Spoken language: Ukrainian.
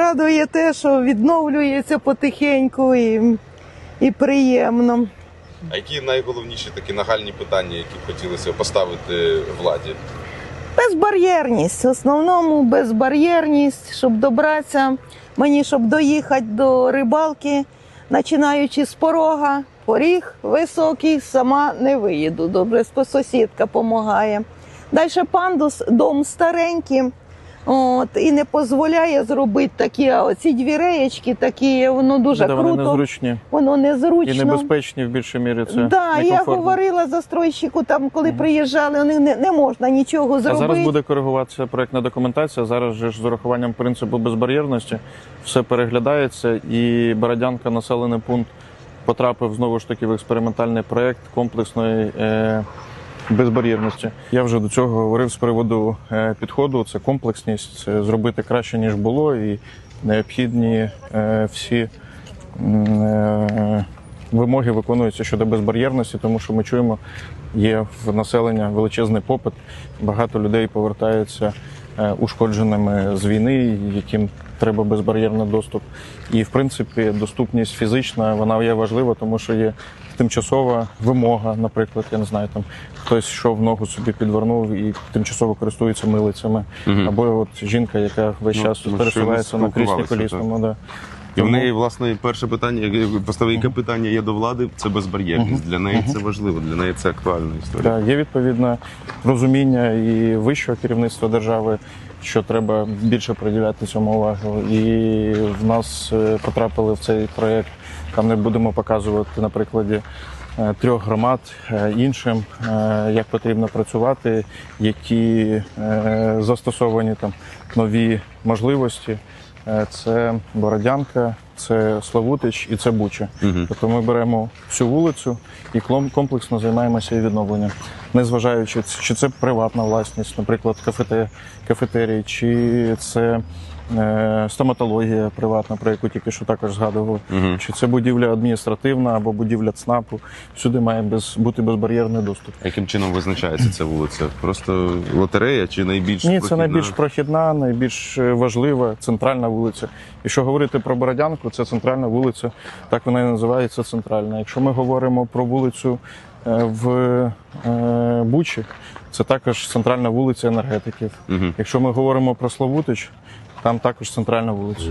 радує те, що відновлюється потихеньку і, і приємно. А які найголовніші такі нагальні питання, які б хотілося поставити владі? Безбар'єрність. В основному безбар'єрність, щоб добратися, мені щоб доїхати до рибалки, починаючи з порога, поріг високий, сама не виїду. Добре, сусідка допомагає. Далі пандус, дом старенький. От, і не дозволяє зробити такі, а оці двіреєчки такі, воно дуже Да, вони незручні воно незручно. і небезпечні в більшій мірі. Це да, я говорила застройщику, там, коли приїжджали, вони не, не можна нічого А зробити. зараз буде коригуватися проектна документація. Зараз же ж з урахуванням принципу безбар'єрності все переглядається, і Бородянка, населений пункт, потрапив знову ж таки в експериментальний проект комплексної. Е- Безбар'єрності. Я вже до цього говорив з приводу е, підходу. Це комплексність, зробити краще ніж було, і необхідні е, всі е, вимоги виконуються щодо безбар'єрності, тому що ми чуємо, є в населення величезний попит. Багато людей повертаються ушкодженими з війни, яким треба безбар'єрний доступ. І в принципі доступність фізична вона є важлива, тому що є тимчасова вимога, наприклад, я не знаю, там хтось йшов ногу собі підвернув і тимчасово користується милицями, або от жінка, яка весь Ну, час пересувається на кріслі колісному. Да. І в неї, власне, перше питання, поставив, яке питання є до влади, це безбар'єрність. Для неї це важливо, для неї це актуальна історія. Так, є відповідне розуміння і вищого керівництва держави, що треба більше приділяти цьому увагу. І в нас е, потрапили в цей проєкт. Там не будемо показувати на прикладі е, трьох громад е, іншим, як потрібно працювати, які застосовані там нові можливості. Е, Це Бородянка, це Славутич і це Буча. Тобто ми беремо всю вулицю і комплексно займаємося її відновленням, незважаючи, чи це приватна власність, наприклад, кафете, кафетерій, чи це стоматологія приватна, про яку тільки що також згадували, чи це будівля адміністративна або будівля ЦНАПу. Всюди має без, бути безбар'єрний доступ. Яким чином визначається ця вулиця? Просто лотерея чи найбільш Ні, це найбільш прохідна, найбільш е, важлива центральна вулиця. І що говорити про Бородянку, це центральна вулиця, так вона і називається центральна. Якщо ми говоримо про вулицю е, в е, Бучі, це також центральна вулиця енергетиків. Якщо ми говоримо про Славутич, там також центральна вулиця.